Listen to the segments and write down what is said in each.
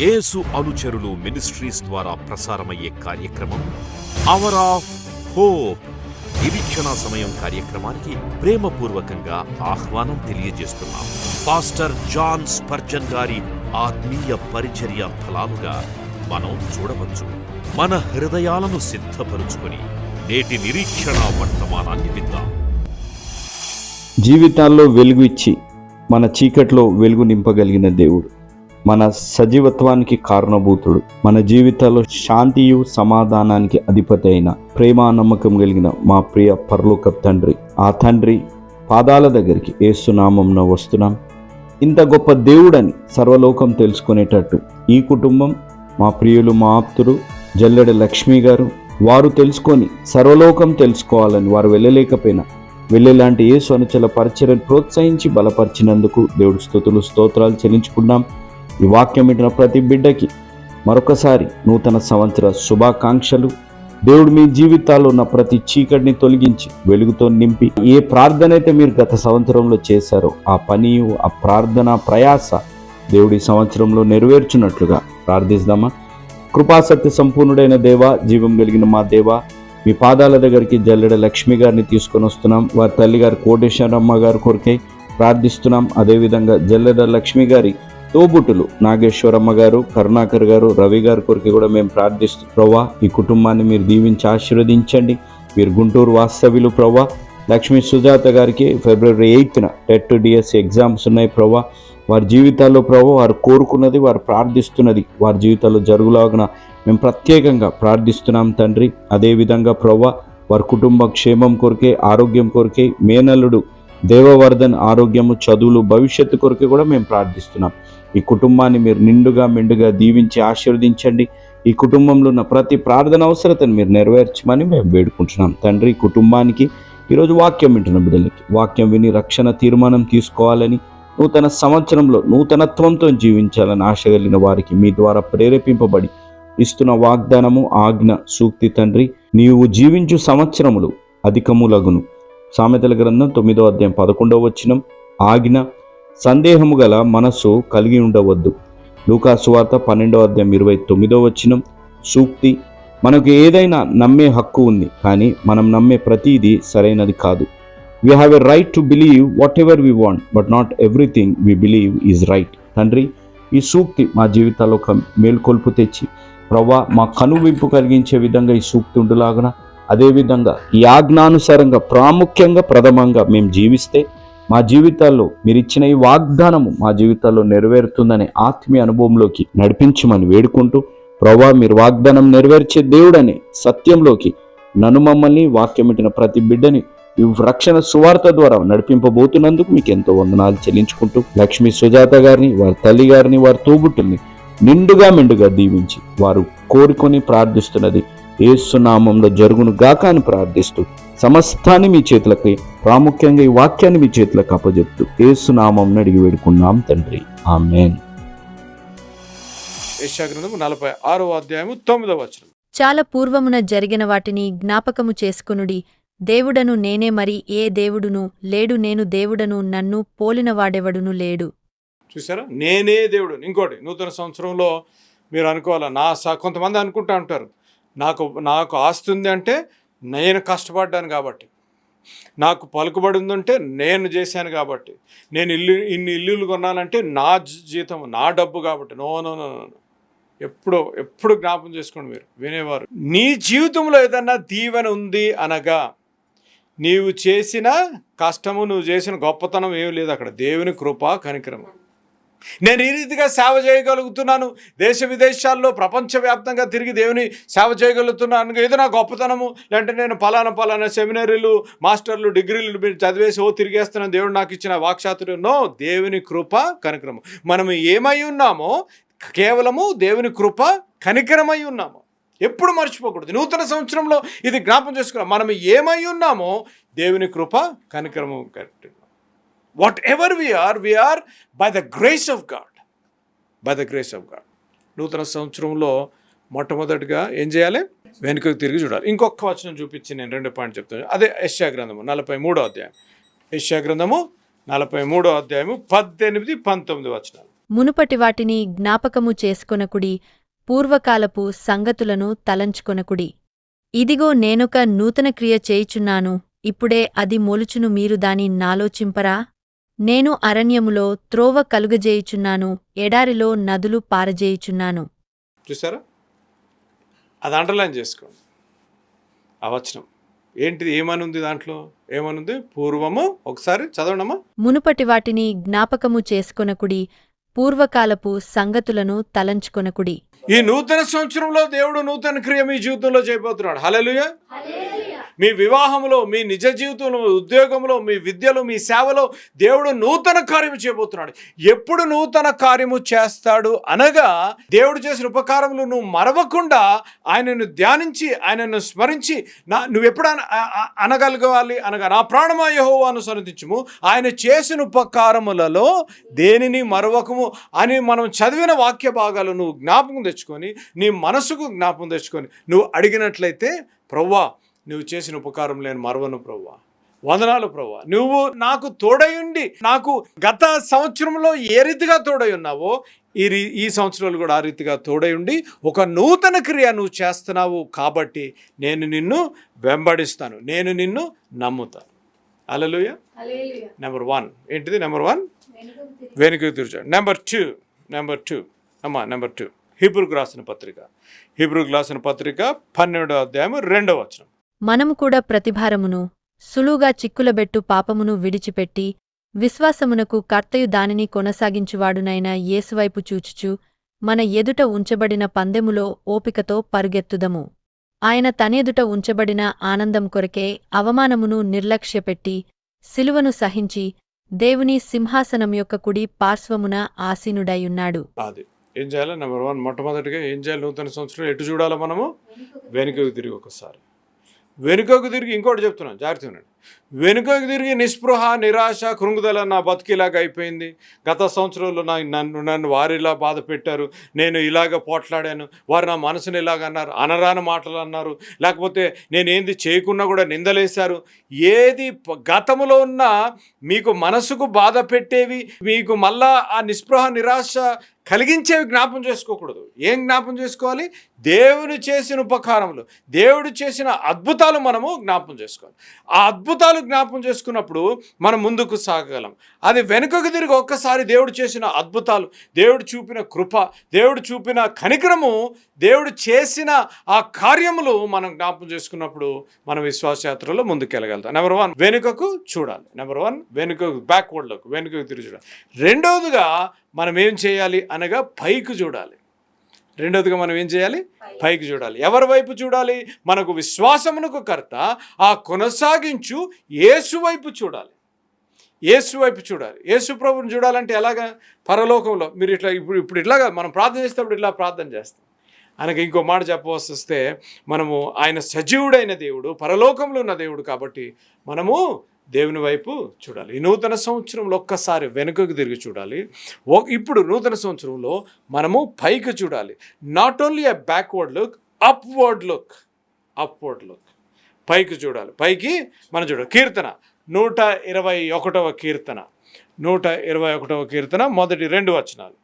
యేసు అనుచరులు మినిస్ట్రీస్ ద్వారా ప్రసారమయ్యే కార్యక్రమం అవర్ ఆఫ్ హోప్ నిరీక్షణ సమయం కార్యక్రమానికి ప్రేమపూర్వకంగా ఆహ్వానం తెలియజేస్తున్నాం. పాస్టర్ జాన్ స్పర్జన్ గారి ఆత్మీయ పరిచర్య ఫలాలుగా మనం చూడవచ్చు. మన హృదయాలను సిద్ధపరుచుకొని నేటి నిరీక్షణ వర్తమానాన్ని విద్దాం జీవితాల్లో వెలుగు ఇచ్చి మన చీకట్లో వెలుగు నింపగలిగిన దేవుడు. మన సజీవత్వానికి కారణభూతుడు. మన జీవితాల్లో శాంతియు సమాధానానికి అధిపతి అయిన ప్రేమ నమ్మకం కలిగిన మా ప్రియ పరలోక తండ్రి. ఆ తండ్రి పాదాల దగ్గరికి ఏసునామంన వస్తున్నాం. ఇంత గొప్ప దేవుడని సర్వలోకం తెలుసుకునేటట్టు ఈ కుటుంబం మా ప్రియులు మా ఆప్తుడు జల్లెడ లక్ష్మి గారు వారు తెలుసుకొని సర్వలోకం తెలుసుకోవాలని వారు వెళ్ళలేకపోయినా వెళ్ళేలాంటి ఏ అనుచల పరిచయను ప్రోత్సహించి బలపరిచినందుకు దేవుడు స్థుతులు స్తోత్రాలు చెల్లించుకున్నాం ఈ వాక్యం వింటున్న ప్రతి బిడ్డకి మరొకసారి నూతన సంవత్సర శుభాకాంక్షలు. దేవుడు మీ జీవితాల్లో ఉన్న ప్రతి చీకటిని తొలగించి వెలుగుతో నింపి ఏ ప్రార్థన అయితే మీరు గత సంవత్సరంలో చేశారో ఆ పని ఆ ప్రార్థన ప్రయాస దేవుడి సంవత్సరంలో నెరవేర్చున్నట్లుగా ప్రార్థిస్తామా? కృపాసక్తి సంపూర్ణుడైన దేవ జీవం కలిగిన మా దేవ మీ పాదాల దగ్గరికి జల్లెడ లక్ష్మి గారిని తీసుకొని వస్తున్నాం. వారి తల్లి గారు కోటేశ్వరమ్మ గారి కొరకై ప్రార్థిస్తున్నాం. అదేవిధంగా జల్లెడ లక్ష్మి గారి తోబుట్టులు. నాగేశ్వరమ్మ గారు కరుణాకర్ గారు రవి గారి కొరికి కూడా మేము ప్రార్థిస్తూ ప్రవ్వా ఈ కుటుంబాన్ని మీరు దీవించి ఆశీర్వదించండి. మీరు గుంటూరు వాస్తవ్యులు ప్రవ్వా. లక్ష్మీ సుజాత గారికి ఫిబ్రవరి ఎయిత్న టెట్ డిఎస్సి ఎగ్జామ్స్ ఉన్నాయి ప్రవ్వా. వారి జీవితాల్లో ప్రభు వారు కోరుకున్నది వారు ప్రార్థిస్తున్నది వారి జీవితాల్లో జరుగులాగున మేము ప్రత్యేకంగా ప్రార్థిస్తున్నాం తండ్రి. అదేవిధంగా ప్రవ్వ వారి కుటుంబ క్షేమం కొరికే ఆరోగ్యం కొరికే మేనల్లుడు దేవవర్ధన్ ఆరోగ్యము చదువులు భవిష్యత్తు కొరకే కూడా మేము ప్రార్థిస్తున్నాం. ఈ కుటుంబాన్ని మీరు నిండుగా మెండుగా దీవించి ఆశీర్వదించండి. ఈ కుటుంబంలో ఉన్న ప్రతి ప్రార్థన అవసరతను మీరు నెరవేర్చమని మేము వేడుకుంటున్నాం. తండ్రి కుటుంబానికి ఈరోజు వాక్యం వింటున్న బిడ్డలకి. వాక్యం విని రక్షణ తీర్మానం తీసుకోవాలని నూతన సంవత్సరంలో నూతనత్వంతో జీవించాలని ఆశ కలిగిన వారికి మీ ద్వారా ప్రేరేపింపబడి ఇస్తున్న వాగ్దానము ఆజ్ఞ సూక్తి తండ్రి నీవు జీవించు సంవత్సరములు అధికములగును. సామెతల గ్రంథం తొమ్మిదో అధ్యాయం పదకొండవ వచ్చినం ఆజ్ఞ సందేహము గల మనస్సు కలిగి ఉండవద్దు. లూకాసువార్త పన్నెండవ అధ్యాయం ఇరవై తొమ్మిదో వచ్చినం సూక్తి మనకు ఏదైనా నమ్మే హక్కు ఉంది కానీ మనం నమ్మే ప్రతిదీ సరైనది కాదు. We have a right to believe whatever we want but not everything we believe is right తండ్రి ఈ సూక్తి మా జీవితాల్లో ఒక మేల్కొల్పు తెచ్చి ప్రవ్వా మా కనువింపు కలిగించే విధంగా ఈ సూక్తి ఉండులాగన. అదేవిధంగా ఈ ఆజ్ఞానుసారంగా ప్రాముఖ్యంగా ప్రథమంగా మేము జీవిస్తే మా జీవితాల్లో మీరు ఇచ్చిన ఈ వాగ్దానము మా జీవితాల్లో నెరవేరుతుందనే ఆత్మీయ అనుభవంలోకి నడిపించమని వేడుకుంటూ ప్రభా మీరు వాగ్దానం నెరవేర్చే దేవుడని సత్యంలోకి నన్ను మమ్మల్ని వాక్యమిటిన ప్రతి బిడ్డని ఈ రక్షణ సువార్త ద్వారా నడిపింపబోతున్నందుకు మీకు ఎంతో వందనాలు చెల్లించుకుంటూ లక్ష్మీ సుజాత గారిని వారి తల్లి గారిని వారి తోబుట్టుల్ని నిండుగా మెండుగా దీవించి వారు కోరుకొని ప్రార్థిస్తున్నది ఏసునామంలో జరుగును గాక అని ప్రార్థిస్తూ సమస్తాన్ని మీ చేతులకి ప్రాముఖ్యంగా ఈ వాక్యాన్ని మీ చేతులకు అప్పచెప్తూ ఏసునామం అడిగి వేడుకున్నాం తండ్రి. ఆమెన్. యశాగ్రంథము నలభై ఆరో అధ్యాయము తొమ్మిదవ వచనం. చాలా పూర్వమున జరిగిన వాటిని జ్ఞాపకము చేసుకొనుడి. దేవుడను నేనే మరి ఏ దేవుడును? లేడు నేను దేవుడను నన్ను పోలినవాడెవడును లేడు. చూసారా? నేనే దేవుడు ఇంకోటి నూతన సంవత్సరంలో మీరు అనుకోవాలా నా స కొంతమంది అనుకుంటా ఉంటారు నాకు నాకు ఆస్తి ఉంది అంటే నేను కష్టపడ్డాను కాబట్టి. నాకు పలుకుబడి ఉందంటే నేను చేశాను కాబట్టి. నేను ఇల్లు ఇన్ని ఇల్లులు కొన్నానంటే నా జీతం నా డబ్బు కాబట్టి. No no no no. ఎప్పుడు ఎప్పుడు చేసుకోండి మీరు. వినేవారు. నీ జీవితంలో ఏదన్నా దీవెన ఉంది అనగా నీవు చేసిన కష్టము నువ్వు చేసిన గొప్పతనం ఏమి లేదు అక్కడ. దేవుని కృప కనికరము. నేను ఈ రీతిగా సేవ చేయగలుగుతున్నాను. దేశ విదేశాల్లో ప్రపంచవ్యాప్తంగా తిరిగి దేవుని సేవ చేయగలుగుతున్నాను. ఏదో నా గొప్పతనము. లేదంటే నేను పలానా పలానా సెమినరీలు మాస్టర్లు డిగ్రీలు మీరు చదివేసి ఓ తిరిగేస్తున్నాను. దేవుడు నాకు ఇచ్చిన వాక్షాతుడు నో దేవుని కృప కనికరము. మనం ఏమై ఉన్నామో కేవలము దేవుని కృప కనికరమై ఉన్నాము. ఎప్పుడు మర్చిపోకూడదు. నూతన సంవత్సరంలో ఇది జ్ఞాపం చేసుకున్నాం. మనం ఏమై ఉన్నామో దేవుని కృప కనికరము కట్టి whatever we are we are by the grace of God by the grace of God నూతన సంవత్సరంలో మొట్టమొదటిగా ఏం చేయాలి? వెనుకకు తిరిగి చూడాలి. ఇంకొక వచనం చూపించి నేను రెండు పాయింట్ చెప్తాను. అదే యశ్యా గ్రంథము నలభై మూడో అధ్యాయం. యశ్యా గ్రంథము నలభై మూడో అధ్యాయము పద్దెనిమిది పంతొమ్మిది వచనాలు. మునుపటి వాటిని జ్ఞాపకము చేసుకొనకుడి పూర్వకాలపు సంగతులను తలంచుకొనకుడి. ఇదిగో నేనొక నూతన క్రియ చేయుచున్నాను ఇప్పుడే అది మొలుచును మీరు దాని నాలోచింపరా? నేను అరణ్యములో త్రోవ కలుగజేయుచున్నాను ఎడారిలో నదులు పారజేయుచున్నాను. చూసారా? అది అండర్లైన్ చేసుకోండి. ఆ వచనం. ఏంటిది? ఏమనుంది దాంట్లో? ఏమనుంది? పూర్వము ఒకసారి చదవడమా మునుపటి వాటిని జ్ఞాపకము చేసుకొనకుడి పూర్వకాలపు సంగతులను తలంచుకొనకుడి ఈ నూతన సంవత్సరంలో దేవుడు నూతన క్రియ మీ జీవితంలో చేయబోతున్నాడు. హలలుయ మీ వివాహంలో మీ నిజ జీవితంలో ఉద్యోగంలో మీ విద్యలో మీ సేవలో దేవుడు నూతన కార్యము చేయబోతున్నాడు. ఎప్పుడు నూతన కార్యము చేస్తాడు అనగా దేవుడు చేసిన ఉపకారములు నువ్వు మరవకుండా ఆయనను ధ్యానించి ఆయనను స్మరించి నా నువ్వు ఎప్పుడు అన- అనగలగాలి అనగా నా ప్రాణమా యెహోవాను సన్నతించుము ఆయన చేసిన ఉపకారములలో దేనిని మరవకము అని మనం చదివిన వాక్య భాగాలు నువ్వు జ్ఞాపకం తెచ్చుకొని నీ మనసుకు జ్ఞాపకం తెచ్చుకొని నువ్వు అడిగినట్లయితే ప్రవ్వా నువ్వు చేసిన ఉపకారం లేని మరవను ప్రవ్వా. వందనాలు ప్రవ్వా. నువ్వు నాకు తోడయుండి నాకు గత సంవత్సరంలో ఏ రీతిగా తోడై ఉన్నావో ఈ రీ ఈ సంవత్సరాలు కూడా ఆ రీతిగా తోడై ఉండి ఒక నూతన క్రియ నువ్వు చేస్తున్నావు కాబట్టి నేను నిన్ను వెంబడిస్తాను. నేను నిన్ను నమ్ముతాను. అలలుయ నెంబర్ వన్ ఏంటిది నెంబర్ వన్ వెనుకకు తిరిచాడు నెంబర్ టూ నెంబర్ టూ అమ్మా నెంబర్ టూ హిబ్రూకు రాసిన పత్రిక. హిబ్రూకు రాసిన పత్రిక పన్నెండవ అధ్యాయం రెండవ వచనం. మనము కూడా ప్రతిభారమును సులువుగా చిక్కులబెట్టు పాపమును విడిచిపెట్టి విశ్వాసమునకు కర్తయు దానిని కొనసాగించువాడునైన యేసువైపు చూచుచు మన ఎదుట ఉంచబడిన పందెములో ఓపికతో పరుగెత్తుదము. ఆయన తనెదుట ఉంచబడిన ఆనందం కొరకే అవమానమును నిర్లక్ష్యపెట్టి సిలువను సహించి దేవుని సింహాసనం యొక్క కుడి పార్శ్వమున ఆసీనుడైయున్నాడు. అది. ఏం చేయాలి? నెంబర్ వన్ మొట్టమొదటిగా ఏం చేయాలి? నూతన సంవత్సరం ఎటు చూడాలి మనము? వెనుకకు తిరిగి ఒకసారి వెనుకకు తిరిగి ఇంకోటి చెప్తున్నాను జాగ్రత్త వెనుకకు తిరిగి నిస్పృహ నిరాశ కృంగుదల నా బతికిలాగా అయిపోయింది. గత సంవత్సరంలో నా నన్ను నన్ను వారిలా బాధ పెట్టారు. నేను ఇలాగ పోట్లాడాను. వారు నా మనసుని ఇలాగ అన్నారు. అనరాని మాటలు అన్నారు. లేకపోతే నేను ఏంది చేయకున్నా కూడా నిందలేశారు. ఏది గతంలో ఉన్న మీకు మనసుకు బాధ పెట్టేవి మీకు మళ్ళా ఆ నిస్పృహ నిరాశ కలిగించేవి జ్ఞాపం చేసుకోకూడదు. ఏం జ్ఞాపం చేసుకోవాలి? దేవుడు చేసిన ఉపకారములు దేవుడు చేసిన అద్భుతాలు మనము జ్ఞాపం చేసుకోవాలి. ఆ అద్భుతాలు జ్ఞాపం చేసుకున్నప్పుడు మనం ముందుకు సాగగలం. అది వెనుకకు తిరిగి ఒక్కసారి దేవుడు చేసిన అద్భుతాలు దేవుడు చూపిన కృప దేవుడు చూపిన కనికరము దేవుడు చేసిన ఆ కార్యములు మనం జ్ఞాపం చేసుకున్నప్పుడు మన విశ్వాసయాత్రలో ముందుకెళ్ళగలుగుతాం. నెంబర్ వన్ వెనుకకు చూడాలి. నెంబర్ వన్ వెనుకకు బ్యాక్వర్డ్లోకి వెనుకకు తిరిగి చూడాలి. రెండవదిగా మనం ఏం చేయాలి అనగా పైకి చూడాలి. రెండవదిగా మనం ఏం చేయాలి? పైకి చూడాలి. ఎవరి వైపు చూడాలి? మనకు విశ్వాసమునకు కర్త ఆ కొనసాగించు యేసు వైపు చూడాలి. యేసు వైపు చూడాలి. యేసు ప్రభుని చూడాలంటే ఎలాగా? పరలోకంలో. మీరు ఇట్లా ఇప్పుడు ఇప్పుడు ఇట్లాగా మనం ప్రార్థన చేసేటప్పుడు ఇట్లా ప్రార్థన చేస్తాం. ఆయనకి ఇంకో మాట చెప్పవలసి వస్తే మనము ఆయన సజీవుడైన దేవుడు పరలోకంలో ఉన్న దేవుడు కాబట్టి మనము దేవుని వైపు చూడాలి. ఈ నూతన సంవత్సరంలో ఒక్కసారి వెనుకకు తిరిగి చూడాలి. ఇప్పుడు నూతన సంవత్సరంలో మనము పైకి చూడాలి. Not only a backward look upward look upward look పైకి చూడాలి. పైకి మనం చూడాలి. కీర్తన నూట ఇరవై ఒకటవ కీర్తన. నూట ఇరవై ఒకటవ కీర్తన మొదటి రెండు వచనాలు.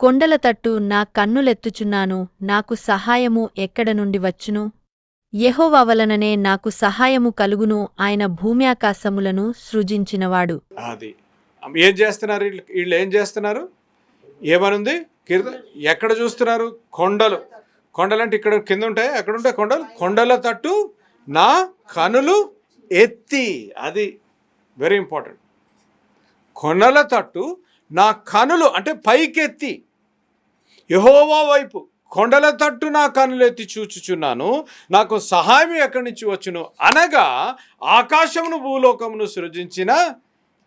కొండల తట్టు నా కన్నులెత్తుచున్నాను. నాకు సహాయము ఎక్కడ నుండి వచ్చును? యహోవలననే నాకు సహాయము కలుగును ఆయన భూమ్యాకాశములను సృజించినవాడు. అది. ఏం చేస్తున్నారు వీళ్ళు? వీళ్ళు ఏం చేస్తున్నారు? ఏమనుంది? ఎక్కడ చూస్తున్నారు? కొండలు. కొండలు అంటే ఇక్కడ కింద ఉంటాయి ఎక్కడ ఉంటాయి కొండలు? కొండల తట్టు నా కనులు ఎత్తి. అది వెరీ ఇంపార్టెంట్. కొండల తట్టు నా కనులు అంటే పైకెత్తి. యహోవా వైపు. కొండల తట్టు నా కనులెత్తి చూచుచున్నాను. నాకు సహాయం ఎక్కడి నుంచి వచ్చును? అనగా ఆకాశమును భూలోకమును సృజించిన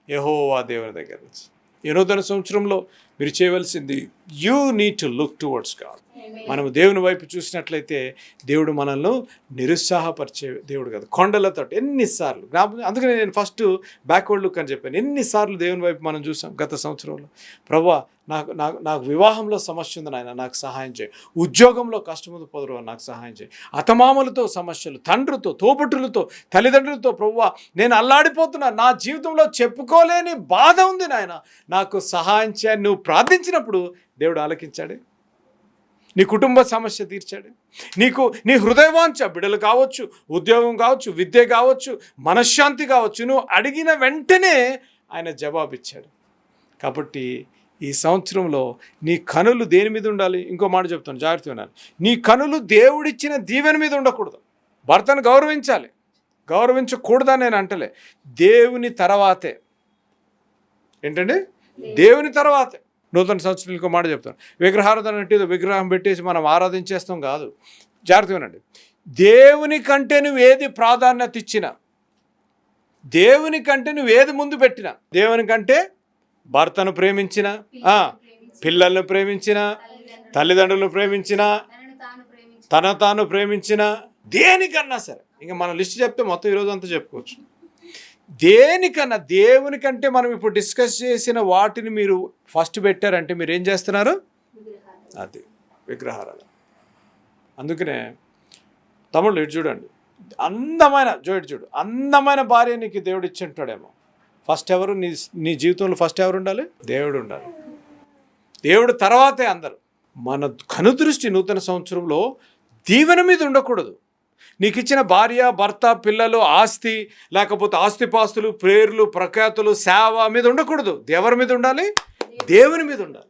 యహోవా దేవుని దగ్గర నుంచి. ఈ నూతన సంవత్సరంలో మీరు చేయవలసింది you need to look towards God మనం దేవుని వైపు చూసినట్లయితే దేవుడు మనల్ని నిరుత్సాహపరిచే దేవుడు కాదు. కొండలతో ఎన్నిసార్లు? జ్ఞాపకం అందుకని నేను ఫస్ట్ బ్యాక్వర్డ్ లుక్ అని చెప్పాను. ఎన్నిసార్లు దేవుని వైపు మనం చూసాం గత సంవత్సరంలో? ప్రభా నాకు నాకు నాకు వివాహంలో సమస్య ఉంది నాయన నాకు సహాయం చేయి. ఉద్యోగంలో కష్టం ఉంది పొదరు నాకు సహాయం చేయి. అతమామలతో సమస్యలు తండ్రితో తోబుట్టులతో తల్లిదండ్రులతో ప్రవ్వా నేను అల్లాడిపోతున్నా నా జీవితంలో చెప్పుకోలేని బాధ ఉంది నాయన. నాకు సహాయం చేయని నువ్వు ప్రార్థించినప్పుడు దేవుడు ఆలకించాడు. నీ కుటుంబ సమస్య తీర్చాడు. నీకు నీ హృదయవాంఛ బిడలు కావచ్చు ఉద్యోగం కావచ్చు విద్య కావచ్చు మనశ్శాంతి కావచ్చు నువ్వు అడిగిన వెంటనే ఆయన జవాబిచ్చాడు. కాబట్టి ఈ సంవత్సరంలో నీ కనులు దేని మీద ఉండాలి? ఇంకో మాట చెప్తాను జాగ్రత్త వినాలి. నీ కనులు దేవుడిచ్చిన దీవెన మీద ఉండకూడదు. భర్తను గౌరవించాలి. గౌరవించకూడదని నేను అంటలే. దేవుని తర్వాతే. ఏంటండి? దేవుని తర్వాతే. నూతన సంవత్సరం ఇంకో మాట చెప్తాను. విగ్రహారాధన అంటే విగ్రహం పెట్టేసి మనం ఆరాధించేస్తాం కాదు. జాగ్రత్త వినండి. దేవుని కంటే నువ్వు ఏది ప్రాధాన్యత ఇచ్చినా దేవుని కంటే నువ్వు ఏది ముందు పెట్టినా దేవుని కంటే భర్తను ప్రేమించిన పిల్లలను పిల్లల్ని ప్రేమించిన తల్లిదండ్రులను ప్రేమించిన తన తాను ప్రేమించిన దేనికన్నా సరే ఇంకా మన లిస్ట్ చెప్తే మొత్తం ఈరోజు అంతా చెప్పుకోవచ్చు. దేనికన్నా దేవుని కంటే మనం ఇప్పుడు డిస్కస్ చేసిన వాటిని మీరు ఫస్ట్ పెట్టారంటే మీరు ఏం చేస్తున్నారు? అది విగ్రహారాధన. అందుకనే తమ్ముళ్ళు ఇటు చూడండి. అందమైన చూడు చూడు. అందమైన భార్య నీకు దేవుడు ఇచ్చి ఉంటాడేమో. ఫస్ట్ ఎవరు? నీ నీ జీవితంలో ఫస్ట్ ఎవరు ఉండాలి? దేవుడు ఉండాలి. దేవుడు తర్వాతే అందరు. మన కనుదృష్టి నూతన సంవత్సరంలో దీవెన మీద ఉండకూడదు. నీకు ఇచ్చిన భార్య భర్త పిల్లలు ఆస్తి లేకపోతే ఆస్తిపాస్తులు ప్రేర్లు ప్రఖ్యాతులు సేవ మీద ఉండకూడదు. ఎవరి మీద ఉండాలి? దేవుని మీద ఉండాలి.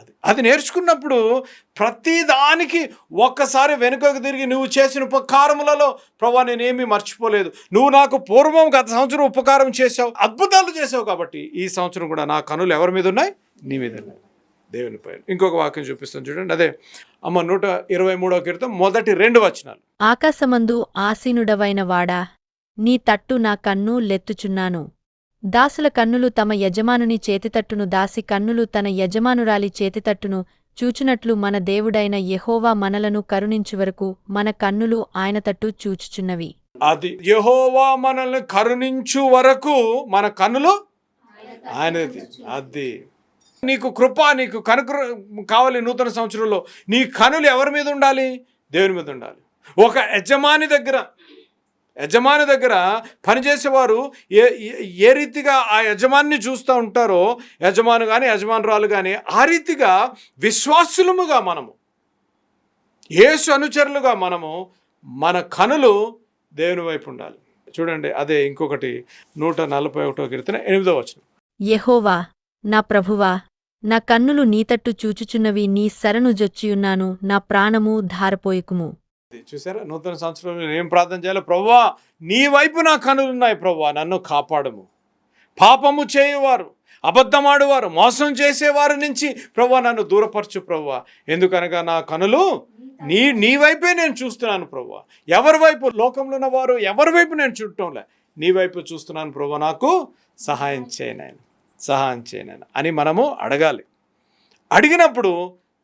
అది అది నేర్చుకున్నప్పుడు ప్రతిదానికి ఒక్కసారి వెనుకకు తిరిగి నువ్వు చేసిన ఉపకారములలో ప్రభా నేనేమీ మర్చిపోలేదు. నువ్వు నాకు పూర్వం గత సంవత్సరం ఉపకారం చేసావు అద్భుతాలు చేసావు కాబట్టి ఈ సంవత్సరం కూడా నా కనులు ఎవరి మీద ఉన్నాయి? నీ మీద ఉన్నాయి. దేవుని పైన. ఇంకొక వాక్యం చూపిస్తాను చూడండి. అదే అమ్మ నూట ఇరవై మూడవ కీర్తం మొదటి రెండు వచనాలు. ఆకాశమందు ఆసీనుడవైన వాడా నీ తట్టు నా కన్ను లెత్తుచున్నాను. దాసుల కన్నులు తమ యజమానుని చేతితట్టును దాసి కన్నులు తన యజమానురాలి చేతితట్టును చూచునట్లు మన దేవుడైన యహోవా మనలను కరుణించు వరకు మన కన్నులు ఆయన తట్టు చూచుచున్నవి. అది యహోవా మనల్ని కరుణించు వరకు మన కన్నులు ఆయనది. అది. నీకు కృప నీకు కనుక కావాలి నూతన సంవత్సరంలో. నీ కనులు ఎవరి మీద ఉండాలి? దేవుని మీద ఉండాలి. ఒక యజమాని దగ్గర యజమాని దగ్గర పనిచేసేవారు ఏ ఏ- ఏ రీతిగా ఆ యజమాని చూస్తూ ఉంటారో యజమాను కానీ యజమానురాలు కానీ ఆ రీతిగా విశ్వాసులముగా మనము యేసు అనుచరులుగా మనము మన కనులు దేవుని వైపు ఉండాలి. చూడండి అదే ఇంకొకటి నూట నలభై ఒకటో కీర్తన ఎనిమిదో వచనం. యహోవా నా ప్రభువా నా కన్నులు నీతట్టు చూచుచున్నవి నీ శరణు జొచ్చియున్నాను నా ప్రాణము ధారపోయకుము. చూసారా నూతన సంవత్సరంలో నేను ఏం ప్రార్థన చేయాలి? ప్రవ్వా నీ వైపు నా కనులు ఉన్నాయి ప్రవ్వా నన్ను కాపాడము. పాపము చేయువారు అబద్ధమాడువారు మోసం చేసేవారి నుంచి ప్రవ్వా నన్ను దూరపరచు ప్రవ్వా ఎందుకనగా నా కనులు నీ నీ వైపే నేను చూస్తున్నాను ప్రవ్వా ఎవరి వైపు? లోకంలో ఉన్నవారు ఎవరి వైపు నేను చూడటంలే. నీ వైపు చూస్తున్నాను ప్రవ్వా నాకు సహాయం చేయనాయను సహాయం చేయనాయను అని మనము అడగాలి. అడిగినప్పుడు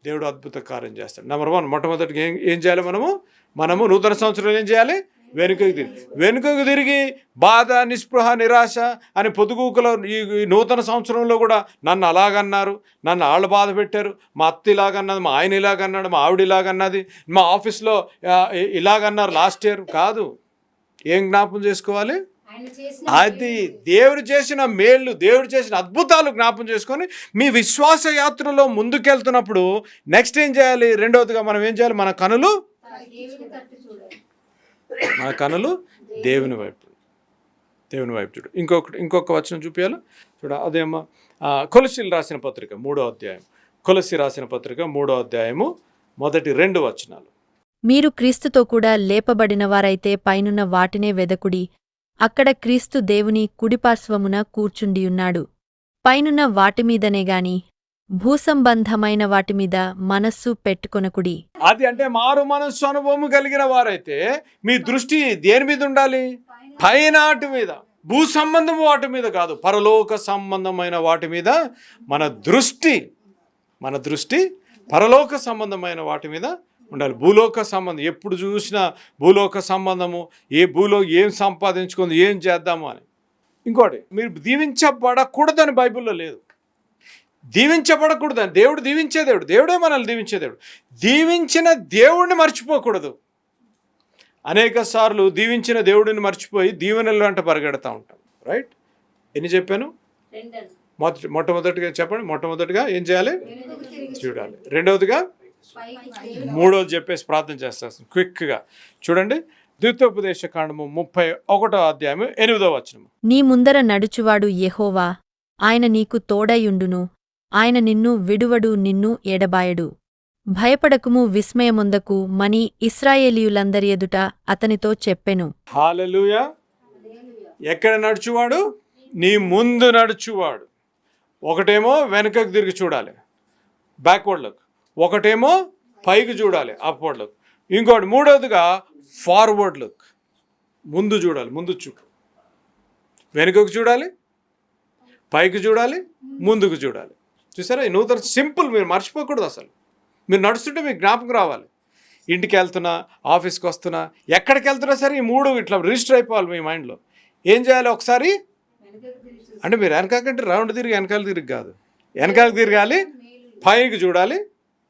దేవుడు అద్భుత కార్యం చేస్తాడు. నెంబర్ వన్ మొట్టమొదటిగా ఏం ఏం చేయాలి మనము? మనము నూతన సంవత్సరం ఏం చేయాలి? వెనుకకు తిరిగి. వెనుకకు తిరిగి బాధ నిస్పృహ నిరాశ అని పొదుగుకలో ఈ నూతన సంవత్సరంలో కూడా నన్ను అలాగన్నారు నన్ను వాళ్ళు బాధ పెట్టారు. మా అత్త ఇలాగన్నది మా ఆయన ఇలాగన్నాడు మా ఆవిడ ఇలాగన్నది మా ఆఫీస్లో ఇలాగన్నారు లాస్ట్ ఇయర్. కాదు. ఏం జ్ఞాపం చేసుకోవాలి? అది దేవుడు చేసిన మేళ్ళు దేవుడు చేసిన అద్భుతాలు జ్ఞాపం చేసుకొని మీ విశ్వాస యాత్రలో ముందుకెళ్తున్నప్పుడు నెక్స్ట్ ఏం చేయాలి? రెండవదిగా మనం ఏం చేయాలి? మన కనులు? మన కనులు దేవుని వైపు. దేవుని వైపు చూడు. ఇంకొకటి ఇంకొక వచనం చూపించాలి చూడ అదేమో కొలసీలు రాసిన పత్రిక మూడో అధ్యాయం. కొలసి రాసిన పత్రిక మూడో అధ్యాయము మొదటి రెండు వచనాలు. మీరు క్రీస్తుతో కూడా లేపబడినవారైతే పైనున్న వాటినే వెదకుడి. అక్కడ క్రీస్తు దేవుని కుడిపార్శ్వమున కూర్చుండియున్నాడు. పైనున్న వాటిమీదనేగాని భూసంబంధమైన వాటిమీద మనస్సు పెట్టుకొనకుడి అది అంటే మారు మనస్సు అనుభవం కలిగిన వారైతే మీ దృష్టి దేని మీద ఉండాలి? పైనాటి మీద. భూ సంబంధం వాటి మీద కాదు పరలోక సంబంధమైన వాటి మీద మన దృష్టి మన దృష్టి పరలోక సంబంధమైన వాటి మీద ఉండాలి. భూలోక సంబంధం. ఎప్పుడు చూసినా భూలోక సంబంధము ఏ భూలో ఏం సంపాదించుకుంది ఏం చేద్దాము అని. ఇంకోటి మీరు దీవించబడకూడదని బైబిల్లో లేదు. దీవించబడకూడదు అని దేవుడు దీవించే దేవుడు. దేవుడే మనల్ని దీవించే దేవుడు. దీవించిన దేవుడిని మర్చిపోకూడదు. అనేక సార్లు దీవించిన దేవుడిని మర్చిపోయి దీవెనలు అంటే పరిగెడతా ఉంటాం. రైట్ ఎన్ని చెప్పాను? మొదటి మొట్టమొదటిగా చెప్పండి. మొట్టమొదటిగా ఏం చేయాలి? చూడాలి. రెండవదిగా? మూడోది చెప్పేసి ప్రార్థన చేస్తాను క్విక్గా. చూడండి ద్వితోపదేశ కాండము ముప్పై ఒకటో అధ్యాయం ఎనిమిదో వచనము. నీ ముందర నడుచువాడు యెహోవా ఆయన నీకు తోడయుండును ఆయన నిన్ను విడువడు నిన్ను ఎడబాయడు భయపడకుము విస్మయముందకు మని ఇస్రాయేలీయులందరి ఎదుట అతనితో చెప్పెను. హాలెలూయా. ఎక్కడ నడుచువాడు? నీ ముందు నడుచువాడు. ఒకటేమో వెనకకు తిరిగి చూడాలి. బ్యాక్వర్డ్ లుక్ ఒకటేమో పైకి చూడాలి అప్వర్డ్ లుక్ ఇంకోటి మూడవదిగా ఫార్వర్డ్ లుక్ ముందు చూడాలి ముందు చూపు. వెనుకకు చూడాలి పైకి చూడాలి ముందుకు చూడాలి. చూసారా? ఈ నూతన సింపుల్ మీరు మర్చిపోకూడదు అసలు. మీరు నడుస్తుంటే మీకు జ్ఞాపకం రావాలి. ఇంటికి వెళ్తున్నా ఆఫీస్కి వస్తున్నా ఎక్కడికి వెళ్తున్నా సరే ఈ మూడు ఇట్లా రిజిస్టర్ అయిపోవాలి మీ మైండ్లో ఏం చేయాలి ఒకసారి? అంటే మీరు వెనకాకంటే రౌండ్ తిరిగి వెనకాల తిరిగి కాదు. వెనకాల తిరగాలి పైకి చూడాలి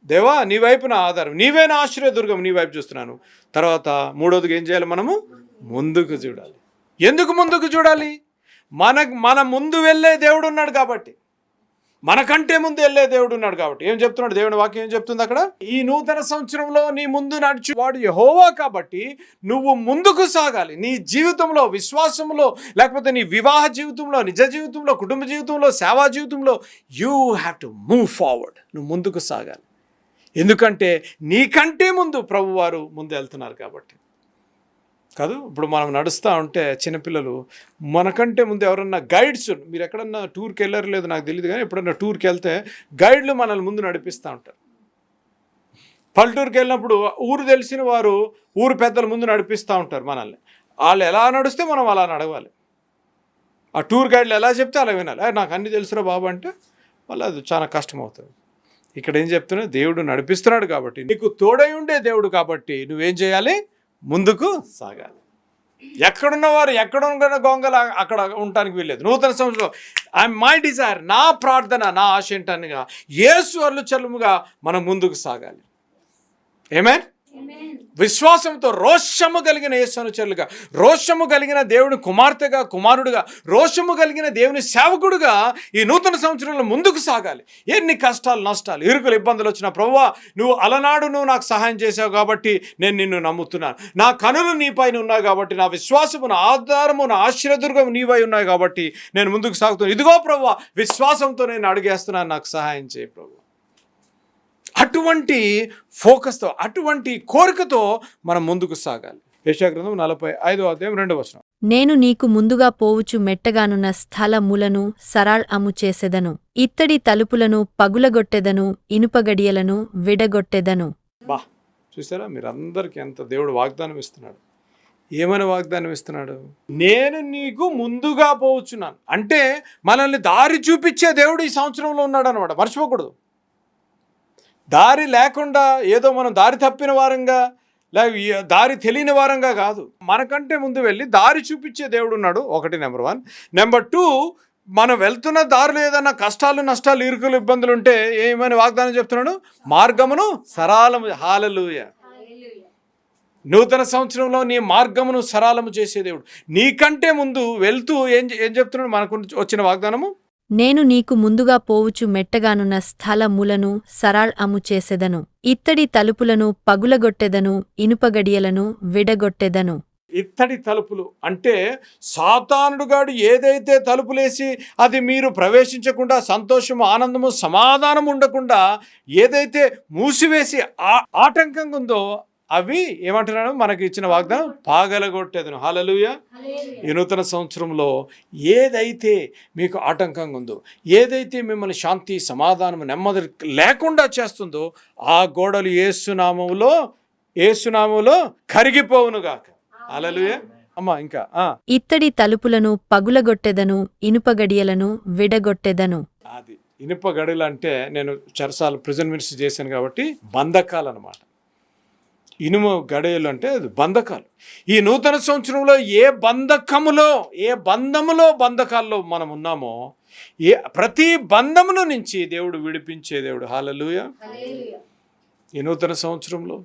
దేవా నీ వైపు నా ఆధారం. నీవే నా ఆశ్రయదుర్గం నీ వైపు చూస్తున్నాను. తర్వాత మూడోదిగా ఏం చేయాలి మనము? ముందుకు చూడాలి. ఎందుకు ముందుకు చూడాలి? మన మన ముందు వెళ్ళే దేవుడు ఉన్నాడు కాబట్టి. మనకంటే ముందు వెళ్ళే దేవుడు ఉన్నాడు కాబట్టి. ఏం చెప్తున్నాడు? దేవుని వాక్యం ఏం చెప్తుంది అక్కడ? ఈ నూతన సంవత్సరంలో నీ ముందు నడిచి వాడు యహోవా కాబట్టి నువ్వు ముందుకు సాగాలి. నీ జీవితంలో విశ్వాసంలో లేకపోతే నీ వివాహ జీవితంలో నిజ జీవితంలో కుటుంబ జీవితంలో సేవా జీవితంలో you have to move forward. నువ్వు ముందుకు సాగాలి. ఎందుకంటే నీకంటే ముందు ప్రభువారు ముందు వెళ్తున్నారు కాబట్టి. కాదు ఇప్పుడు మనం నడుస్తూ ఉంటే చిన్నపిల్లలు మనకంటే ముందు ఎవరన్నా గైడ్స్ మీరు ఎక్కడన్నా టూర్కి వెళ్ళారు లేదు నాకు తెలియదు కానీ ఎప్పుడన్నా టూర్కి వెళ్తే గైడ్లు మనల్ని ముందు నడిపిస్తూ ఉంటారు. పల్లెటూరుకి వెళ్ళినప్పుడు ఊరు తెలిసిన వారు ఊరు పెద్దల ముందు నడిపిస్తూ ఉంటారు మనల్ని. వాళ్ళు ఎలా నడిస్తే మనం అలా నడవాలి. ఆ టూర్ గైడ్లు ఎలా చెప్తే అలా వినాలి. నాకు అన్ని తెలుసురా బాబు అంటే మళ్ళీ అది చాలా కష్టం అవుతుంది. ఇక్కడ ఏం చెప్తున్నా దేవుడు నడిపిస్తున్నాడు కాబట్టి. నీకు తోడై ఉండే దేవుడు కాబట్టి నువ్వేం చేయాలి? ముందుకు సాగాలి. ఎక్కడున్నవారు ఎక్కడున్న గొంగలు అక్కడ ఉండటానికి వీల్లేదు. నూతన సంవత్సరంలో ఐ మై డిజైర్ నా ప్రార్థన నా ఆశ ఏంటనిగా ఏసు అల్లు చలుముగా మనం ముందుకు సాగాలి. ఏమే విశ్వాసంతో రోషము కలిగిన యేసనుచరులుగా రోషము కలిగిన దేవుని కుమార్తెగా కుమారుడుగా రోషము కలిగిన దేవుని సేవకుడుగా ఈ నూతన సంవత్సరంలో ముందుకు సాగాలి. ఎన్ని కష్టాలు నష్టాలు ఇరుకులు ఇబ్బందులు వచ్చినా ప్రవ్వా నువ్వు అలనాడు నువ్వు నాకు సహాయం చేసావు కాబట్టి నేను నిన్ను నమ్ముతున్నాను. నా కనులు నీపైన ఉన్నాయి కాబట్టి నా విశ్వాసము నా ఆధారము నా ఆశ్రయదుర్గం నీవై ఉన్నాయి కాబట్టి నేను ముందుకు సాగుతున్నాను. ఇదిగో ప్రవ్వా విశ్వాసంతో నేను అడిగేస్తున్నాను నాకు సహాయం చేయి ప్రభు అటువంటి ఫోకస్తో అటువంటి కోరికతో మనం ముందుకు సాగాలి. యశాగ్రంథం నలభై ఐదో అధ్యాయం రెండో వచనం. నేను నీకు ముందుగా పోవుచు మెట్టగానున్న స్థలములను సరాళ్ అము చేసెదను. ఇత్తడి తలుపులను పగులగొట్టెదను ఇనుపగడియలను విడగొట్టెదను. బా చూసారా? మీరు అందరికీ ఎంత దేవుడు వాగ్దానం ఇస్తున్నాడు. ఏమని వాగ్దానం ఇస్తున్నాడు? నేను నీకు ముందుగా పోవచ్చున్నాను అంటే మనల్ని దారి చూపించే దేవుడు ఈ సంవత్సరంలో ఉన్నాడు అనమాట మర్చిపోకూడదు. దారి లేకుండా ఏదో మనం దారి తప్పిన వారంగా లేక దారి తెలియని వారంగా కాదు. మనకంటే ముందు వెళ్ళి దారి చూపించే దేవుడు ఉన్నాడు. ఒకటి నెంబర్ వన్. నెంబర్ టూ మనం వెళ్తున్న దారిలో ఏదైనా కష్టాలు నష్టాలు ఇరుకులు ఇబ్బందులు ఉంటే ఏమని వాగ్దానం చెప్తున్నాడు? మార్గమును సరాలము హాలలుయ. నూతన సంవత్సరంలో నీ మార్గమును సరాలము చేసే దేవుడు. నీకంటే ముందు వెళ్తూ ఏం ఏం చెప్తున్నాడు? మనకు వచ్చిన వాగ్దానము? నేను నీకు ముందుగా పోవుచు మెట్టగానున్న స్థలములను సరాళ్ అము చేసెదను. ఇత్తడి తలుపులను పగులగొట్టెదను ఇనుపగడియలను విడగొట్టెదను. ఇత్తడి తలుపులు అంటే సాతానుడుగాడు ఏదైతే తలుపులేసి అది మీరు ప్రవేశించకుండా సంతోషము ఆనందము సమాధానం ఉండకుండా ఏదైతే మూసివేసి ఆ ఆటంకంగా ఉందో అవి ఏమంటున్నాడు? మనకి ఇచ్చిన వాగ్దానం పాగలగొట్టేదను. హాలలుయ ఈ నూతన సంవత్సరంలో ఏదైతే మీకు ఆటంకంగా ఉందో ఏదైతే మిమ్మల్ని శాంతి సమాధానం నెమ్మది లేకుండా చేస్తుందో ఆ గోడలు ఏసునామములో ఏసునామములో కరిగిపోవునుగాక హల్లెలూయ. అమ్మా ఇంకా ఇత్తడి తలుపులను పగులగొట్టెదను ఇనుపగడియలను విడగొట్టెదను. అది. ఇనుప గడులు అంటే నేను చరసాలు ప్రిజన్ మినిస్టర్ చేశాను కాబట్టి బంధకాలు అనమాట ఇనుము గడియలు అంటే అది బంధకాలు. ఈ నూతన సంవత్సరంలో ఏ బంధకములో ఏ బంధములో బంధకాల్లో మనం ఉన్నామో ఏ ప్రతి బంధముల నుంచి దేవుడు విడిపించే దేవుడు. హాలలుయ. ఈ నూతన సంవత్సరంలో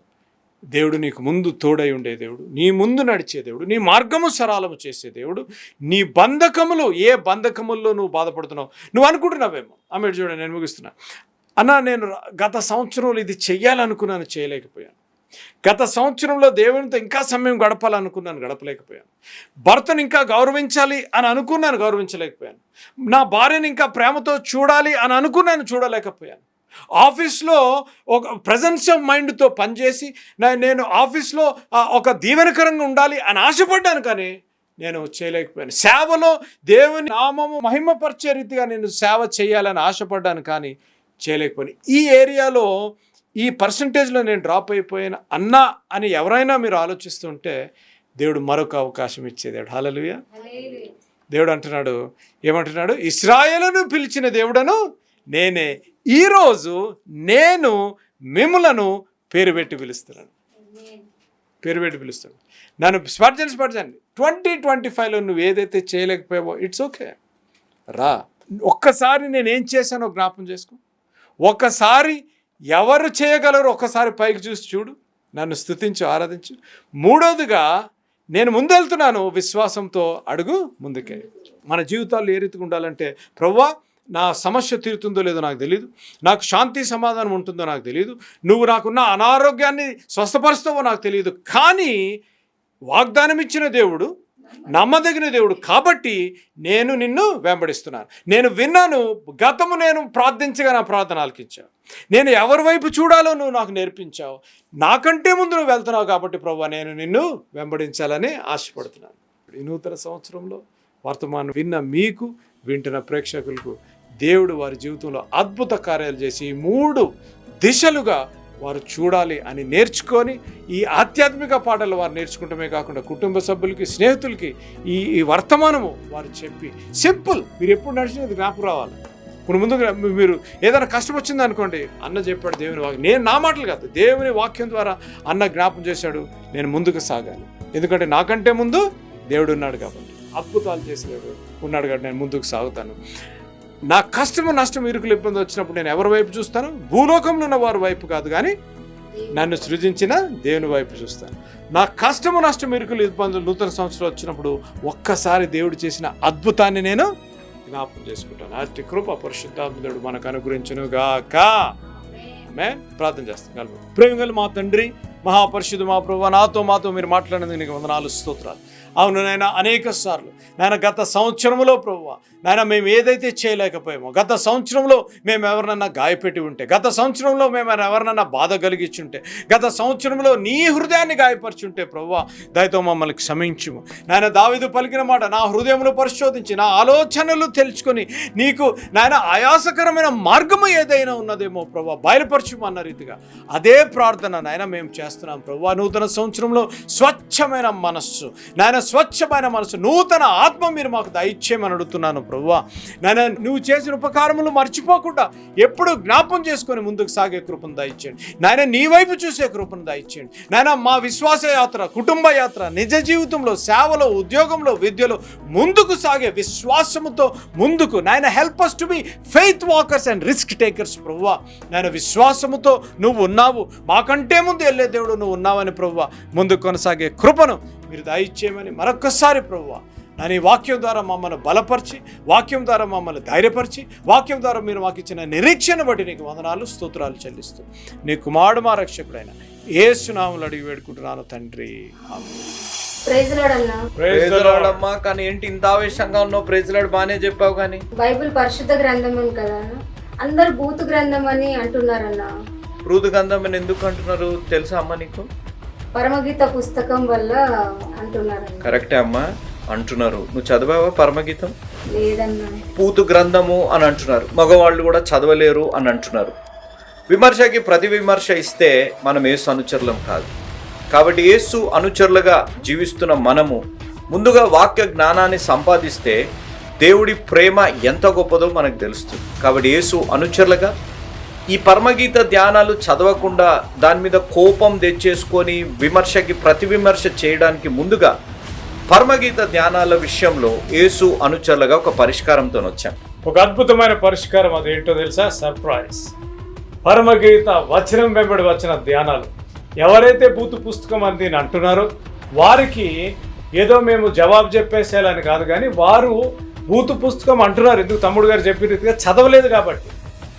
దేవుడు నీకు ముందు తోడై ఉండే దేవుడు నీ ముందు నడిచే దేవుడు నీ మార్గము సరళము చేసే దేవుడు నీ బంధకములు ఏ బంధకముల్లో నువ్వు బాధపడుతున్నావు? నువ్వు అనుకుంటున్నావేమో? ఆమె చూడండి నేను ముగిస్తున్నా. అన్న నేను గత సంవత్సరంలో ఇది చెయ్యాలనుకున్నాను చేయలేకపోయాను. గత సంవత్సరంలో దేవునితో ఇంకా సమయం గడపాలనుకున్నాను గడపలేకపోయాను. భర్తను ఇంకా గౌరవించాలి అని అనుకున్నాను గౌరవించలేకపోయాను. నా భార్యను ఇంకా ప్రేమతో చూడాలి అని అనుకున్నాను చూడలేకపోయాను. ఆఫీస్లో ఒక ప్రజెన్స్ ఆఫ్ మైండ్తో పనిచేసి నా- నేను ఆఫీస్లో ఒక దీవెనకరంగా ఉండాలి అని ఆశపడ్డాను కానీ నేను చేయలేకపోయాను. సేవలో దేవుని నామము మహిమపరిచే రీతిగా నేను సేవ చేయాలని ఆశపడ్డాను కానీ చేయలేకపోయాను. ఈ ఏరియాలో ఈ పర్సంటేజ్లో నేను డ్రాప్ అయిపోయాను అన్నా అని ఎవరైనా మీరు ఆలోచిస్తుంటే దేవుడు మరొక అవకాశం ఇచ్చేదేవుడు హలలుయ దేవుడు అంటున్నాడు ఏమంటున్నాడు? ఇస్రాయేలును పిలిచిన దేవుడను నేనే ఈరోజు నేను మిమ్మలను పేరు పెట్టి పిలుస్తున్నాను. పేరు పెట్టి పిలుస్తాను నన్ను స్పర్జన్ స్పర్జన్ ట్వంటీ ట్వంటీ ఫైవ్లో నువ్వు ఏదైతే చేయలేకపోయావో ఇట్స్ ఓకే రా. ఒక్కసారి నేను ఏం చేశానో జ్ఞాపం చేసుకో. ఒక్కసారి ఎవరు చేయగలరు ఒక్కసారి పైకి చూసి చూడు. నన్ను స్థుతించు ఆరాధించు. మూడోదిగా నేను ముందెళ్తున్నాను. విశ్వాసంతో అడుగు ముందుకే. మన జీవితాల్లో ఏ రీతిగా ఉండాలంటే ప్రవ్వా నా సమస్య తీరుతుందో లేదో నాకు తెలియదు నాకు శాంతి సమాధానం ఉంటుందో నాకు తెలియదు నువ్వు నాకున్న అనారోగ్యాన్ని స్వస్థపరుస్తావో నాకు తెలియదు కానీ వాగ్దానం ఇచ్చిన దేవుడు నమ్మదగిన దేవుడు కాబట్టి నేను నిన్ను వెంబడిస్తున్నాను. నేను విన్నాను గతము నేను ప్రార్థించగా నా ప్రార్థన ఆలకించావు నేను ఎవరి వైపు చూడాలో నువ్వు నాకు నేర్పించావు. నాకంటే ముందు నువ్వు వెళ్తున్నావు కాబట్టి ప్రభు నేను నిన్ను వెంబడించాలని ఆశపడుతున్నాను. ఈ నూతన సంవత్సరంలో వర్తమానం విన్న మీకు వింటున్న ప్రేక్షకులకు దేవుడు వారి జీవితంలో అద్భుత కార్యాలు చేసి మూడు దిశలుగా వారు చూడాలి అని నేర్చుకొని ఈ ఆధ్యాత్మిక పాటలు వారు నేర్చుకుంటమే కాకుండా కుటుంబ సభ్యులకి స్నేహితులకి ఈ ఈ వర్తమానము వారు చెప్పి సింపుల్ మీరు ఎప్పుడు నడిచినది జ్ఞాపకం రావాలి. ఇప్పుడు ముందుగా మీరు ఏదైనా కష్టం వచ్చింది అనుకోండి అన్న చెప్పాడు దేవుని వాక్యం. నేను నా మాటలు కాదు దేవుని వాక్యం ద్వారా అన్న జ్ఞాపం చేశాడు నేను ముందుకు సాగాలి. ఎందుకంటే నాకంటే ముందు దేవుడు ఉన్నాడు కాబట్టి. అద్భుతాలు చేసేవాడు ఉన్నాడు కాబట్టి నేను ముందుకు సాగుతాను. నా కష్టము నష్టం ఇరుకులు ఇబ్బంది వచ్చినప్పుడు నేను ఎవరి వైపు చూస్తాను? భూలోకంలో ఉన్న వారి వైపు కాదు కానీ నన్ను సృజించిన దేవుని వైపు చూస్తాను. నా కష్టము నష్టం ఇరుకులు ఇబ్బందులు నూతన సంవత్సరం వచ్చినప్పుడు ఒక్కసారి దేవుడు చేసిన అద్భుతాన్ని నేను జ్ఞాపకం చేసుకుంటాను. అట్టి కృప పరిశుద్ధాత్ముడు మనకు అనుగ్రహించును గాక మే ప్రార్థన చేస్తాను కలుపు ప్రేమగల మా తండ్రి మహాపరిశుద్ధ మా ప్రభు నాతో మాతో మీరు మాట్లాడినందుకు నీకు వందనాలు స్తోత్రాలు. అవును నాయన అనేక సార్లు. నాయన గత సంవత్సరంలో ప్రభు నాయన మేము ఏదైతే చేయలేకపోయామో గత సంవత్సరంలో మేము ఎవరినన్నా గాయపెట్టి ఉంటే గత సంవత్సరంలో మేము ఎవరినన్నా బాధ కలిగించుంటే గత సంవత్సరంలో నీ హృదయాన్ని గాయపరుచుంటే ప్రభు దయతో మమ్మల్ని క్షమించుము. నాయన దావిదు పలికిన మాట నా హృదయమును పరిశోధించి నా ఆలోచనలు తెలుసుకొని నీకు నాయన ఆయాసకరమైన మార్గము ఏదైనా ఉన్నదేమో ప్రభు బయలుపరచుము అన్న రీతిగా. అదే ప్రార్థన నాయన మేము చేస్తున్నాం ప్రభు నూతన సంవత్సరంలో స్వచ్ఛమైన మనస్సు. నాయన స్వచ్ఛమైన మనసు నూతన ఆత్మ మీరు మాకు దయచేయమని అడుగుతున్నాను ప్రభువ. నాయన నువ్వు చేసిన ఉపకారములు మర్చిపోకుండా ఎప్పుడు జ్ఞాపం చేసుకొని ముందుకు సాగే కృపను దయచేయండి. నాయన నీ వైపు చూసే కృపను దయచేయండి. నాయన మా విశ్వాస యాత్ర కుటుంబ యాత్ర నిజ జీవితంలో సేవలో ఉద్యోగంలో విద్యలో ముందుకు సాగే విశ్వాసముతో ముందుకు. నాయన help us to be faith walkers and risk takers ప్రభువా. నాయన విశ్వాసముతో నువ్వు ఉన్నావు. మాకంటే ముందు వెళ్ళే దేవుడు నువ్వు ఉన్నావని ప్రభువా. ముందుకు కొనసాగే కృపను మీరు దయచేయమని మరొక్కసారి ప్రభువా నా నీ వాక్యం ద్వారా మమ్మల్ని బలపరిచి వాక్యం ద్వారా మమ్మల్ని ధైర్యపరిచి వాక్యం ద్వారా మీరు మాకు ఇచ్చిన నిరీక్షణ బట్టి నీకు వందనాలు స్తోత్రాలు చెల్లిస్తూ. నీ కుమారుడు మా రక్షకుడైన ఏసునాములు అడిగి వేడుకుంటున్నాను తండ్రి. అమ్మా కానీ ఏంటి ఇంత ఆవేశంగా ఉన్నావు? ప్రైజ్లాడు బాగానే చెప్పావు కానీ. బైబిల్ పరిశుద్ధ గ్రంథం అని కదా? అందరు బూతు గ్రంథం అని అంటున్నారన్న ఋతు గంధం అని ఎందుకు అంటున్నారు? తెలుసా అమ్మ నీకు? పరమగీత పుస్తకం వల్ల అంటున్నారన్న కరెక్టే అమ్మా అంటున్నారు. నువ్వు చదివావా పరమగీతం? లేదన్న. పూతు గ్రంథము అని అంటున్నారు. మగవాళ్ళు కూడా చదవలేరు అని అంటున్నారు. విమర్శకి ప్రతి విమర్శ ఇస్తే మనం యేసు అనుచరులం కాదు. కాబట్టి యేసు అనుచరులుగా జీవిస్తున్న మనము ముందుగా వాక్య జ్ఞానాన్ని సంపాదిస్తే దేవుడి ప్రేమ ఎంత గొప్పదో మనకు తెలుస్తుంది. కాబట్టి యేసు అనుచరులుగా ఈ పరమగీత ధ్యానాలు చదవకుండా దాని మీద కోపం తెచ్చేసుకొని విమర్శకి ప్రతి విమర్శ చేయడానికి ముందుగా పరమగీత ధ్యానాల విషయంలో యేసు అనుచరులుగా ఒక పరిష్కారంతో వచ్చాం. ఒక అద్భుతమైన పరిష్కారం అది ఏంటో తెలుసా? సర్ప్రైజ్ పరమగీత వచనం వెంబడి వచ్చిన ధ్యానాలు. ఎవరైతే బూతు పుస్తకం అని అంటున్నారో వారికి ఏదో మేము జవాబు చెప్పేసేయాలని కాదు కానీ వారు బూతు పుస్తకం అంటున్నారు. ఎందుకు? తమ్ముడు గారు చెప్పిన రీతిగా చదవలేదు కాబట్టి.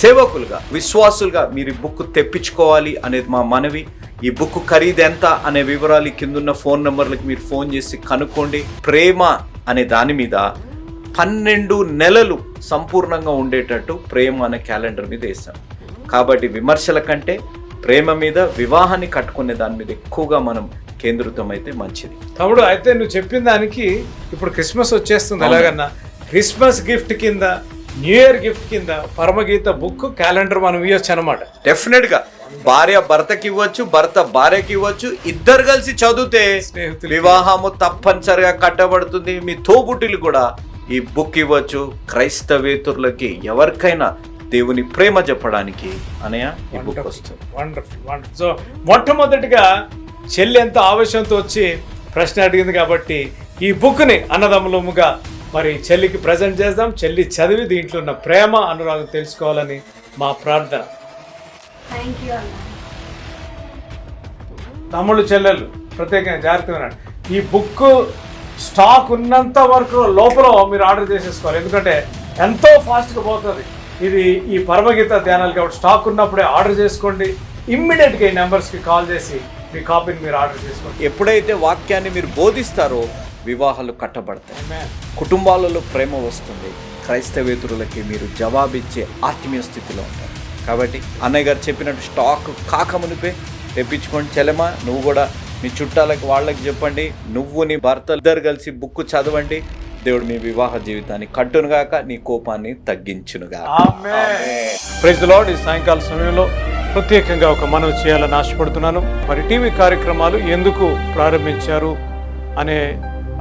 సేవకులుగా విశ్వాసులుగా మీరు ఈ బుక్ తెప్పించుకోవాలి అనేది మా మనవి. ఈ బుక్ ఖరీదు ఎంత అనే వివరాలు కిందున్న ఫోన్ నెంబర్లకు మీరు ఫోన్ చేసి కనుక్కోండి. ప్రేమ అనే దాని మీద పన్నెండు నెలలు సంపూర్ణంగా ఉండేటట్టు ప్రేమ అనే క్యాలెండర్ మీద వేసాం కాబట్టి విమర్శల కంటే ప్రేమ మీద వివాహాన్ని కట్టుకునే దాని మీద ఎక్కువగా మనం కేంద్రితం అయితే మంచిది. తమ్ముడు అయితే నువ్వు చెప్పిన దానికి ఇప్పుడు క్రిస్మస్ వచ్చేస్తుంది. ఎలాగన్నా. క్రిస్మస్ గిఫ్ట్ కింద న్యూ ఇయర్ గిఫ్ట్ కింద పరమగీత బుక్ క్యాలెండర్ మనం ఇవ్వచ్చు అనమాట. డెఫినెట్గా. భార్య భర్తకి ఇవ్వచ్చు భర్త భార్యకి ఇవ్వచ్చు ఇద్దరు కలిసి చదివితే. వివాహము తప్పనిసరిగా కట్టబడుతుంది. మీ తోబుట్టులు కూడా ఈ బుక్ ఇవ్వచ్చు. క్రైస్తవేతుర్లకి ఎవరికైనా దేవుని ప్రేమ చెప్పడానికి అనయ ఈ బుక్ వస్తుంది. వండర్ఫుల్ వండర్ఫుల్ సో మొట్టమొదటిగా చెల్లి ఎంత ఆవేశంతో వచ్చి ప్రశ్న అడిగింది కాబట్టి ఈ బుక్ని అన్నదమ్ములముగా మరి చెల్లికి ప్రజెంట్ చేద్దాం. చెల్లి చదివి దీంట్లో ఉన్న ప్రేమ అనురాగం తెలుసుకోవాలని మా ప్రార్థన. తమ్ముళ్ళు చెల్లెళ్ళు ప్రత్యేకంగా జాగ్రత్తగా వినండి. ఈ బుక్ స్టాక్ ఉన్నంత వరకు లోపల మీరు ఆర్డర్ చేసేసుకోవాలి. ఎందుకంటే ఎంతో ఫాస్ట్గా పోతుంది. ఇది ఈ పరమగీత ధ్యానాలు కాబట్టి స్టాక్ ఉన్నప్పుడే ఆర్డర్ చేసుకోండి. ఇమ్మీడియట్గా ఈ నెంబర్స్కి కాల్ చేసి మీ కాపీని మీరు ఆర్డర్ చేసుకోండి. ఎప్పుడైతే వాక్యాన్ని మీరు బోధిస్తారో వివాహాలు కట్టబడతాయి. కుటుంబాలలో ప్రేమ వస్తుంది. క్రైస్తవేతరులకి మీరు జవాబిచ్చే ఆత్మీయ స్థితిలో ఉంటారు. కాబట్టి అన్నయ్య గారు చెప్పినట్టు స్టాక్ కాక మునిపే తెప్పించుకోండి. చెలమా నువ్వు కూడా మీ చుట్టాలకి వాళ్ళకి చెప్పండి. నువ్వు నీ భర్త ఇద్దరు కలిసి బుక్ చదవండి. దేవుడు మీ వివాహ జీవితాన్ని కట్టునుగాక నీ కోపాన్ని తగ్గించునుగాక. ప్రైజ్ ఈ సాయంకాల సమయంలో ప్రత్యేకంగా ఒక మనవి చేయాలని ఆశపడుతున్నాను. మరి టీవీ కార్యక్రమాలు ఎందుకు ప్రారంభించారు అనే